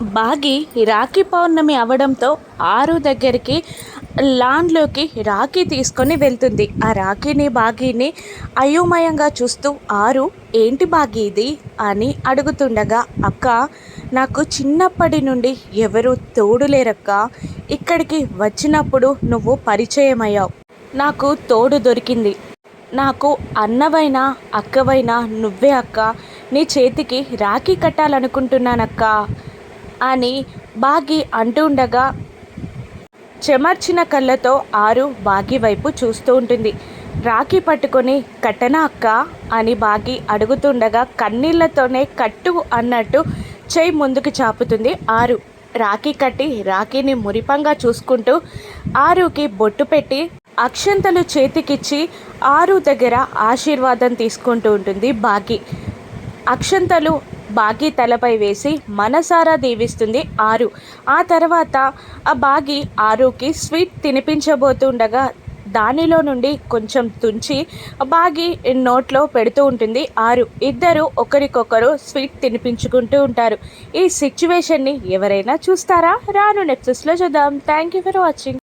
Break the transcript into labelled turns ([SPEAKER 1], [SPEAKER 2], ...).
[SPEAKER 1] బాగి రాఖీ పౌర్ణమి అవడంతో ఆరు దగ్గరికి లాన్లోకి రాఖీ తీసుకొని వెళ్తుంది. ఆ రాఖీని బాగీని అయోమయంగా చూస్తూ ఆరు ఏంటి బాగి ఇది? అని అడుగుతుండగా అక్క నాకు చిన్నప్పటి నుండి ఎవరు తోడులేరక్క. ఇక్కడికి వచ్చినప్పుడు నువ్వు పరిచయమయ్యావు. నాకు తోడు దొరికింది. నాకు అన్నవైనా అక్కవైనా నువ్వే అక్క. నీ చేతికి రాఖీ కట్టాలనుకుంటున్నానక్క. అని బాగి అంటుండగా చెమర్చిన కళ్ళతో ఆరు బాగి వైపు చూస్తూ ఉంటుంది. రాఖీ పట్టుకొని కట్టనా అక్క అని బాగి అడుగుతుండగా కన్నీళ్ళతోనే కట్టు అన్నట్టు చేయి ముందుకు చాపుతుంది ఆరు. రాఖీ కట్టి రాఖీని మురిపంగా చూసుకుంటూ ఆరుకి బొట్టు పెట్టి అక్షంతలు చేతికిచ్చి ఆరు దగ్గర ఆశీర్వాదం తీసుకుంటూ ఉంటుంది బాగి. అక్షంతలు బాగి తలపై వేసి మనసారా దీవిస్తుంది ఆరు. ఆ తర్వాత ఆ బాగి ఆరుకి స్వీట్ తినిపించబోతుండగా దానిలో నుండి కొంచెం తుంచి బాగి నోట్లో పెడుతూ ఉంటుంది. ఆరు. ఇద్దరు ఒకరికొకరు స్వీట్ తినిపించుకుంటూ ఉంటారు. ఈ సిచ్యువేషన్ని ఎవరైనా చూస్తారా? రాను నెక్సెస్లో చూద్దాం. Thank you for watching